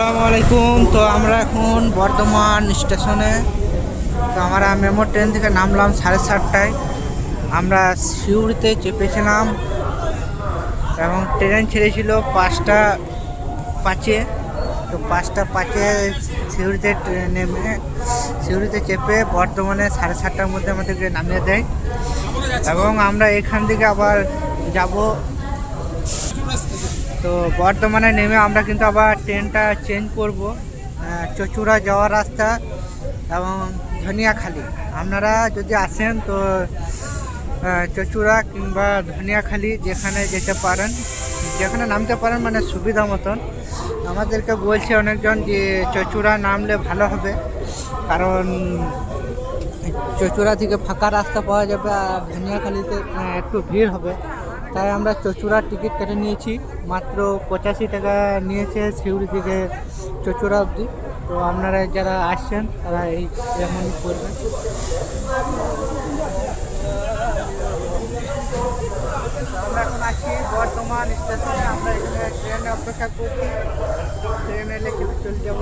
আসসালামু আলাইকুম। তো আমরা এখন বর্ধমান স্টেশনে। তো আমরা মেমো ট্রেন থেকে নামলাম সাড়ে সাতটায়। আমরা সিউড়িতে চেপেছিলাম এবং ট্রেন ছেড়েছিল পাঁচটা পাঁচে। তো পাঁচটা পাঁচে সিউড়িতে নেমে সিউড়িতে চেপে বর্ধমানে সাড়ে সাতটার মধ্যে আমাদেরকে নামিয়ে দেয়। এবং আমরা এখান থেকে আবার যাব। তো বর্ধমানে নেমে আমরা কিন্তু আবার ট্রেনটা চেঞ্জ করব। চচুড়া যাওয়ার রাস্তা এবং ধনিয়াখালি। আপনারা যদি আসেন তো চচুড়া কিংবা ধনিয়াখালি যেখানে যেতে পারেন, যেখানে নামতে পারেন মানে সুবিধা মতন। আমাদেরকে বলছে অনেকজন যে চচুড়া নামলে ভালো হবে, কারণ চচুড়া থেকে ফাঁকা রাস্তা পাওয়া যাবে আর ধনিয়াখালিতে একটু ভিড় হবে। তাই আমরা চচুড়ার টিকিট কেটে নিয়েছি। মাত্র পঁচাশি টাকা নিয়েছে সিউড়ি থেকে চচুড়া অবধি। তো আপনারা যারা আসছেন, তারা এই এমনই করবেন। আমরা এখন আছি বর্তমান স্টেশনে। আমরা এখানে ট্রেনে অপেক্ষা করছি। ট্রেন এলে কিন্তু চলে যাব।